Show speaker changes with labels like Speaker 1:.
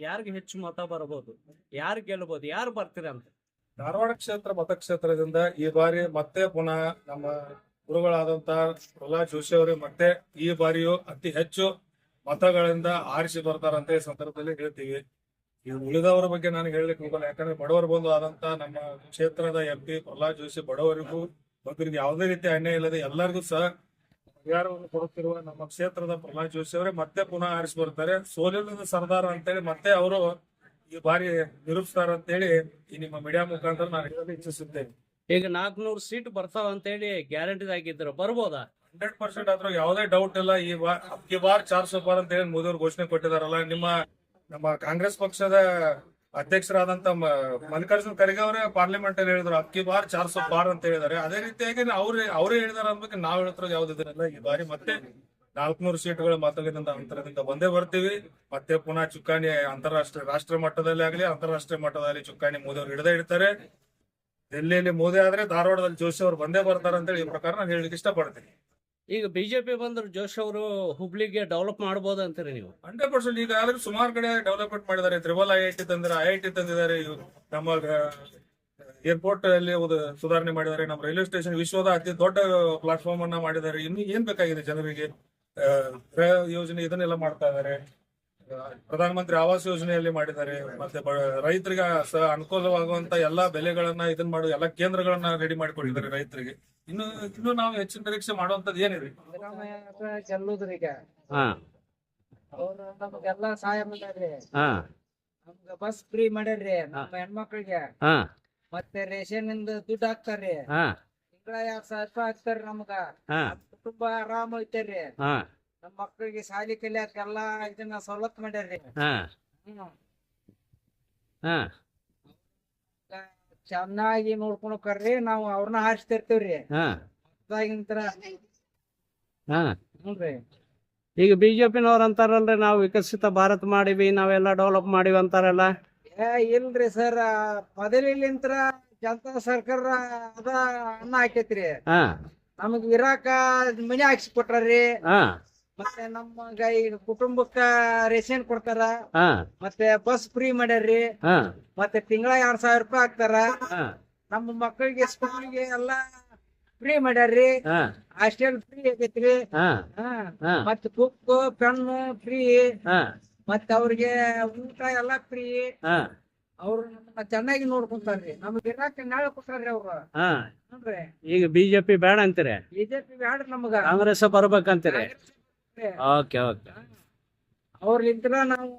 Speaker 1: ಯಾರಿಗೆ ಹೆಚ್ಚು ಮತ ಬರಬಹುದು ಯಾರು ಗೆಲ್ಲಬಹುದು ಯಾರು ಬರ್ತೀರ ಅಂತ?
Speaker 2: ಧಾರವಾಡ ಕ್ಷೇತ್ರ ಮತಕ್ಷೇತ್ರದಿಂದ ಈ ಬಾರಿ ಮತ್ತೆ ಪುನಃ ನಮ್ಮ ಗುರುಗಳಾದಂತ ಪ್ರಹ್ಲಾದ್ ಜೋಶಿ ಅವರು ಮತ್ತೆ ಈ ಬಾರಿಯೂ ಅತಿ ಹೆಚ್ಚು ಮತಗಳಿಂದ ಆರಿಸಿ ಬರ್ತಾರಂತ ಈ ಸಂದರ್ಭದಲ್ಲಿ ಹೇಳ್ತೀವಿ. ಈ ಉಳಿದವರ ಬಗ್ಗೆ ನಾನು ಹೇಳಲಿಕ್ಕೆ ಹೋಗಲ್ಲ. ಯಾಕಂದ್ರೆ ಬಡವರ ಬಂದು ಆದಂತ ನಮ್ಮ ಕ್ಷೇತ್ರದ ಎಂ ಪಿ ಪ್ರಹ್ಲಾದ್ ಜೋಶಿ ಬಡವರಿಗೂ ಬಗ್ಗರಿಗೆ ಯಾವುದೇ ರೀತಿ ಅನ್ಯಾಯ ಇಲ್ಲದೆ ಎಲ್ಲರಿಗೂ ಸಹ ಪರಿಹಾರವನ್ನು ಕೊಡುತ್ತಿರುವ ನಮ್ಮ ಕ್ಷೇತ್ರದ ಪ್ರಹ್ಲಾದ್ ಜೋಶಿ ಅವರೇ ಮತ್ತೆ ಪುನಃ ಆರಿಸಿ ಬರ್ತಾರೆ ಸೋಲಿಲ್ಲದ ಸರ್ದಾರ ಅಂತೇಳಿ ಮತ್ತೆ ಅವರು ಈ ಬಾರಿ ನಿರೂಪಿಸ್ತಾರ ಅಂತೇಳಿ ಈ ನಿಮ್ಮ ಮೀಡಿಯಾ ಮುಖಾಂತರ ನಾನು ಹೇಳಲು ಇಚ್ಛಿಸುತ್ತೇನೆ.
Speaker 1: ಈಗ ನಾಲ್ಕನೂರು ಸೀಟ್ ಬರ್ತಾವ ಅಂತೇಳಿ ಗ್ಯಾರಂಟಿ ಆಗಿದ್ರು ಬರ್ಬೋದಾ?
Speaker 2: ಹಂಡ್ರೆಡ್ ಪರ್ಸೆಂಟ್ ಅದ್ರ ಯಾವುದೇ ಡೌಟ್ ಇಲ್ಲ. ಈ ಬಾರ್ ಈ ಬಾರ್ ಚಾರ್ ಸೋಪಾರ್ ಅಂತ ಹೇಳಿ ಮೋದಿ ಅವರು ಘೋಷಣೆ ಕೊಟ್ಟಿದಾರಲ್ಲ ನಿಮ್ಮ ನಮ್ಮ ಕಾಂಗ್ರೆಸ್ ಪಕ್ಷದ ಅಧ್ಯಕ್ಷರಾದಂತ ಮಲ್ಲಿಕಾರ್ಜುನ್ ಖರ್ಗೆ ಅವರೇ ಪಾರ್ಲಿಮೆಂಟ್ ಅಲ್ಲಿ ಹೇಳಿದ್ರು, ಅಕ್ಕಿ ಬಾರ್, ಚಾರ್ ಸೋ ಪಾರ್ ಅಂತ ಹೇಳಿದಾರೆ ಅದೇ ರೀತಿಯಾಗಿ ಅವ್ರೇ ಅವರೇ ಹೇಳಿದಾರ ಅನ್ಬೇಕು ನಾವ್ ಹೇಳ್ತಿರೋದು ಯಾವ್ದಿದ್ರಲ್ಲ ಈ ಬಾರಿ ಮತ್ತೆ ನಾಲ್ಕನೂರು ಸೀಟ್ಗಳ ಮತಗಳಿಂದ ಅಂತರದಿಂದ ಬಂದೇ ಬರ್ತೀವಿ. ಮತ್ತೆ ಪುನಃ ಚುಕ್ಕಾಣಿ ಅಂತಾರಾಷ್ಟ್ರೀಯ ರಾಷ್ಟ್ರ ಮಟ್ಟದಲ್ಲಿ ಆಗಲಿ, ಅಂತಾರಾಷ್ಟ್ರೀಯ ಮಟ್ಟದಲ್ಲಿ ಚುಕ್ಕಾಣಿ ಮೋದಿ ಅವರು ಹಿಡದೇ ಇಡ್ತಾರೆ ಡೆಲ್ಲಿಯಲ್ಲಿ ಮೋದಿ ಆದ್ರೆ ಧಾರವಾಡದಲ್ಲಿ ಜೋಶಿ ಅವರು ಬಂದೇ ಬರ್ತಾರೆ ಅಂತೇಳಿ ಈ ಪ್ರಕಾರ ನಾನು ಹೇಳಲಿಕ್ಕೆ ಇಷ್ಟಪಡ್ತೀನಿ.
Speaker 1: ಈಗ ಬಿಜೆಪಿ ಬಂದ್ರು ಜೋಶ್ ಅವರು ಹುಬ್ಳಿಗೆ ಡೆವಲಪ್ ಮಾಡಬಹುದು ಅಂತೀರಿ ನೀವು?
Speaker 2: Hundred percent. ಈಗ ಆದ್ರೆ ಸುಮಾರು ಕಡೆ ಡೆವಲಪ್ಮೆಂಟ್ ಮಾಡಿದ್ದಾರೆ. ತ್ರಿಬಲ್ ಐ ಐ ಟಿ ತಂದಿದ್ದಾರೆ ಐ ಐ ಟಿ ತಂದಿದ್ದಾರೆ. ನಮ್ಮ ಏರ್ಪೋರ್ಟ್ ಅಲ್ಲಿ ಒಂದು ಸುಧಾರಣೆ ಮಾಡಿದ್ದಾರೆ. ನಮ್ಮ ರೈಲ್ವೆ ಸ್ಟೇಷನ್ ವಿಶ್ವದ ಅತಿ ದೊಡ್ಡ ಪ್ಲಾಟ್ಫಾರ್ಮ್ ಅನ್ನ ಮಾಡಿದ್ದಾರೆ. ಇನ್ನು ಏನ್ ಬೇಕಾಗಿದೆ ಜನರಿಗೆ? ಯೋಜನೆ ಇದನ್ನೆಲ್ಲ ಮಾಡ್ತಾ ಇದ್ದಾರೆ. ಪ್ರಧಾನಮಂತ್ರಿ ಆವಾಸ್ ಯೋಜನೆಯಲ್ಲಿ ಮಾಡಿದ್ದಾರೆ. ಮತ್ತೆ ರೈತರಿಗೆ ಸಹ ಅನುಕೂಲವಾಗುವಂತ ಎಲ್ಲಾ ಬೆಲೆಗಳನ್ನ ಇದನ್ನ ಮಾಡುವ ಎಲ್ಲಾ ಕೇಂದ್ರಗಳನ್ನ ರೆಡಿ ಮಾಡಿಕೊಂಡಿದ್ದಾರೆ ರೈತರಿಗೆ. ಇನ್ನು ಇನ್ನು ನಾವು ಹೆಚ್ಚಿನ ನಿರೀಕ್ಷೆ ಮಾಡುವಂತದ್ದು ಏನಿದೆ?
Speaker 3: ಅವ್ರು ನಮಗೆಲ್ಲಾ ಸಹಾಯ ಮಾಡ್ಯಾರ್ರಿ. ನಮ್ಗ ಬಸ್ ಫ್ರೀ ಮಾಡ್ಯಾರ್ರಿ ನಮ್ಮ ಹೆಣ್ಮಕ್ಳಿಗೆ.
Speaker 1: ಹಾ.
Speaker 3: ಮತ್ತೆ ರೇಷನ್ ಇಂದ ದುಡ್ಡು ಹಾಕ್ತಾರ್ರಿ.
Speaker 1: ಹಾ.
Speaker 3: ತಿಂಗಳ ಎರಡ್ ಸಾವಿರ ರೂಪಾಯಿ ಹಾಕ್ತಾರ್ರಿ ನಮ್ಗ.
Speaker 1: ಹಾ.
Speaker 3: ಕುಟುಂಬ ಆರಾಮ ಐತಾರ್ರಿ.
Speaker 1: ಹಾ.
Speaker 3: ನಮ್ಮ ಮಕ್ಳಿಗೆ ಶಾಲಿ ಕಲಿಯಾಕ ಎಲ್ಲಾ ಇದನ್ನ ಸವಲತ್ ಮಾಡ್ಯಾರ್ರಿ.
Speaker 1: ಹಾ.
Speaker 3: ಹ್ಮ್.
Speaker 1: ಹಾ.
Speaker 3: ಚೆನ್ನಾಗಿ ನೋಡ್ಕೊಂಡು ಕರ್ರಿ ನಾವು ಅವ್ರನ್ನ ಹಾರಿಸ್ತಿರ್ತೀವ್ರಿ.
Speaker 1: ಹಾ.
Speaker 3: ಅದಾಗಿಂತರ
Speaker 1: ಹಾ.
Speaker 3: ನೋಡ್ರಿ
Speaker 1: ಈಗ ಬಿಜೆಪಿನವ್ರು ಅಂತಾರಲ್ರಿ ನಾವು ವಿಕಸಿತ ಭಾರತ ಮಾಡಿವಿ ನಾವೆಲ್ಲ ಡೆವಲಪ್ ಮಾಡಿವಿ ಅಂತಾರಲ್ಲ?
Speaker 3: ಏ ಇಲ್ರಿ ಸರ್ ಮೊದಲಿಲಿಂತ್ರ ಜನತಾ ಸರ್ಕಾರ ಅದ ಅನ್ನ ಹಾಕೈತ್ರಿ.
Speaker 1: ಹಾ.
Speaker 3: ನಮಗ್ ಇರಾಕ ಮನಿ ಹಾಕ್ಸಿ ಕೊಟ್ಟಾರ್ರಿ
Speaker 1: ಹಾ.
Speaker 3: ಮತ್ತೆ ನಮ್ಮ ಈಗ ಕುಟುಂಬಕ್ಕ ರೇಷನ್ ಕೊಡ್ತಾರ.
Speaker 1: ಹಾ.
Speaker 3: ಮತ್ತೆ ಬಸ್ ಫ್ರೀ ಮಾಡ್ಯಾರ್ರಿ.
Speaker 1: ಹಾ.
Speaker 3: ಮತ್ತೆ ತಿಂಗಳ ಎರಡ್ ಸಾವಿರ ರೂಪಾಯಿ ಹಾಕ್ತಾರ
Speaker 1: ಹಾ.
Speaker 3: ನಮ್ಮ ಮಕ್ಕಳಿಗೆ ಸ್ಕೂಲ್ಗೆ ಎಲ್ಲಾ ಫ್ರೀ ಮಾಡ್ಯಾರ್ರಿ.
Speaker 1: ಹಾ.
Speaker 3: ಹಾಸ್ಟೆಲ್ ಫ್ರೀ ಆಗೈತ್ರಿ.
Speaker 1: ಹಾ.
Speaker 3: ಹಾ.
Speaker 1: ಹಾ.
Speaker 3: ಮತ್ತೆ ಬುಕ್ ಪೆನ್ ಫ್ರೀ
Speaker 1: ಹಾ.
Speaker 3: ಮತ್ತೆ ಅವ್ರಿಗೆ ಊಟ ಎಲ್ಲಾ ಫ್ರೀ
Speaker 1: ಹಾ.
Speaker 3: ಅವ್ರು ನಮ್ಮನ್ನ ಚೆನ್ನಾಗಿ ನೋಡ್ಕೊಂತಾರ್ರಿ. ನಮ್ಗೆ ಇರಾಕ ನಾಳೆ ಕೊಟ್ಟಾರ್ರಿ ಅವ್ರು.
Speaker 1: ಹಾ. ಈಗ ಬಿಜೆಪಿ ಬೇಡ ಅಂತೀರಿ?
Speaker 3: ಬಿಜೆಪಿ ಬೇಡ ನಮಗ.
Speaker 1: ಕಾಂಗ್ರೆಸ್ ಬರ್ಬೇಕಂತೀರಿ? Okay okay.
Speaker 3: ಅವ್ರಲಿಂತ್ರ ನಾವು